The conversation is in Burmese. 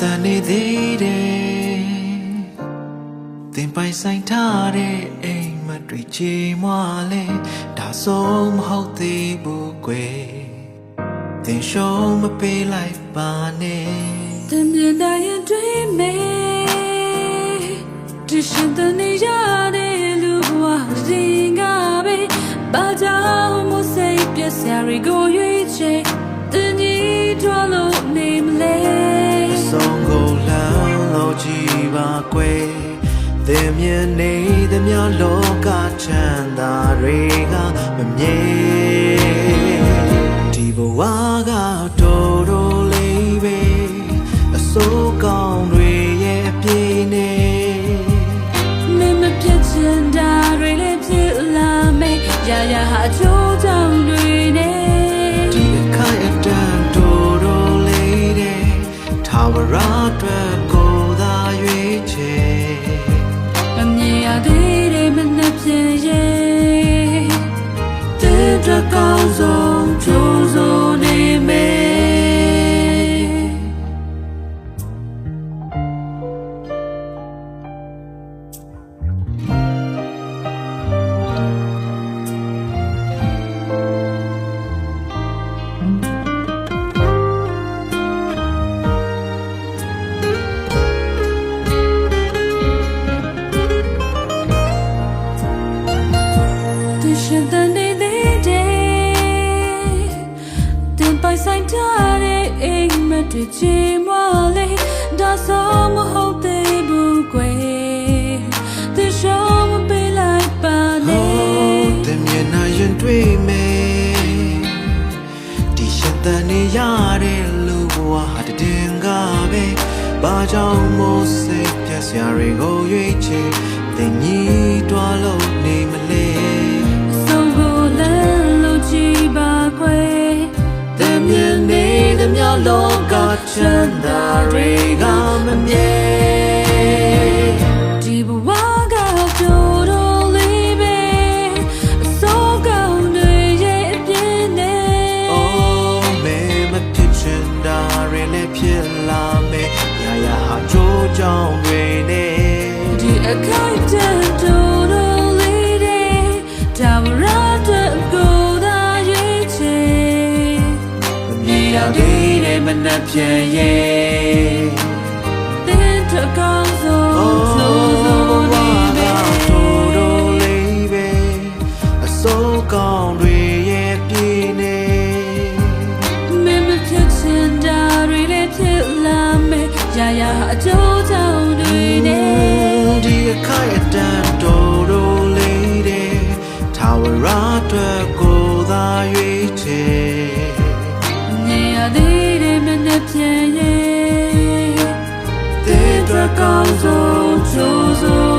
တန်နေသေးတယ်တင်ပိုင်ဆိုင်ထားတဲ့အိမ်မက်တွေချေမွာလဲဒါဆုံးမဟုတ်သေးဘူးကွယ်တင်ရှုံးမပေးလိုက်ပါနဲ့တမြင်တိုင်းတွေးမေတရှင်တနေရတဲ့လူဘဝရင်ကပဲဘာကြောင့်မစိတ်ပြက်စရာတွေကိုရွေးချယ်တင်ကြီးတော် မြင်နေသမျှလောကချမ်းသာတွေကမမြဲဒီဘဝကတော်တော်လေးပဲအစိုးကောင်းတွေရဲ့အပြည့်နဲ့မင်းမပြတ်ချင်တာတွေလည်းဖြစ်လာမယ်ရရဟာချိုးချောင်းတွေနဲ့ဒီအခါအတန်တော်တော်လေးတဲ့ထာဝရအတွက်ကိုယ်သာရွေးချယ်မမြင်ရ သေးတဲ့မနှက်ဖြစ်ရဲ့တဲ့အတွက်ကောင်းဆုံးကြိုးစိုး တွေချေမွာလေဒါဆိုမဟုတ်သေးဘူးကွယ်သူရှောင်းမပေးလိုက်ပါနဲ့တင်မြင်နာရင်တွေ့မယ်ဒီရှက်တန်နေရတဲ့လူဘဝဟာတည်ငါပဲဘာကြောင့်မို့စိတ်ပြက်စရာတွေကိုရွေးချယ်တင်ကြီးတွားလို့နေမလဲဆုံးကိုလမ်းလို့ကြည်ပါကွယ်တင်မြင်နေသမျှလောက ချမ်းသာတွေကမမြဲဒီဘဝကတော်တော်လေးပဲအစိုးကောင်းတွေရဲ့အပြင်းနဲ့ Oh မဲမဖြစ်ချင်တာတွေလည်းဖြစ်လာမယ်ရာရာဟာချိုးကြောင်တွေနဲ့ဒီအခိုက်အတန့်တော်တော်လေးတဲ့ဒါဝရတဲ့ကိုယ်သာရဲ့ချေမမြင်ရသေး တဲ့မနှက်ပြန်ရဲ့တဲ့အတွက်ကောင်းဆုံး Oh စိုးစိုးနေမယ်တော်တော်လေးပဲအစိုးကောင်းတွေရဲ့ပြည့်နေမင်းမဖြစ်ချင်တာတွေလည်းဖြစ်လာမယ်ရာရာအကျိုးကြောင့်တွေနဲ့ဒီအခိုက်အတန့်တော်တော်လေးတဲ့ထာဝရအတွက်ကိုယ်သာရွေးချယ်မြ Come old chosen.